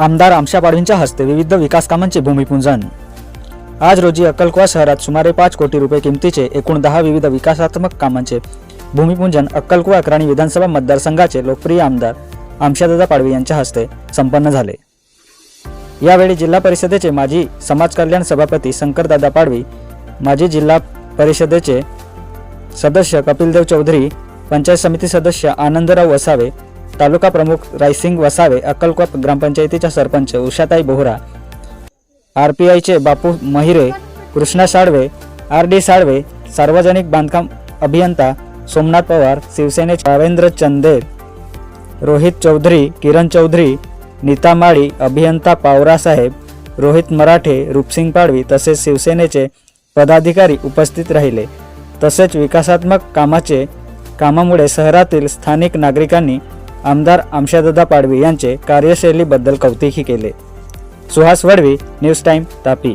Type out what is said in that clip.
आमदार आमशा पाडवींच्या हस्ते विविध विकास कामांचे भूमिपूजन. आज रोजी अक्कलकुवा शहरात सुमारे पाच कोटी रुपये किमतीचे एकूण दहा विविध विकासात्मक कामांचे भूमिपूजन अक्कलकुवा अक्राणी विधानसभा मतदारसंघाचे लोकप्रिय आमदार आमशादादा पाडवी यांच्या हस्ते संपन्न झाले. यावेळी जिल्हा परिषदेचे माजी समाज कल्याण सभापती शंकरदादा पाडवी माजी जिल्हा परिषदेचे सदस्य कपिलदेव चौधरी पंचायत समिती सदस्य आनंदराव वसावे तालुका प्रमुख रायसिंग वसावे अक्कलकोट ग्रामपंचायतीच्या sarpanch Ushatai Bohra R P I Bapu Mahire Krishna Salve R D Salve सार्वजनिक बांधकाम अभियंता सोमनाथ पवार शिवसेनेचे रावेंद्र चंदे रोहित चौधरी किरण चौधरी नीता माळी अभियंता पावरासाहेब रोहित मराठे रूपसिंग पाडवी तसेच शिवसेनेचे पदाधिकारी उपस्थित राहिले. तसेच विकासात्मक कामाचे कामामुळे शहरातील स्थानिक नागरिकांनी आमदार आमशादादा पाडवी यांचे कार्यशैलीबद्दल कौतुकही केले. Suhas Vadvi news time Tapi.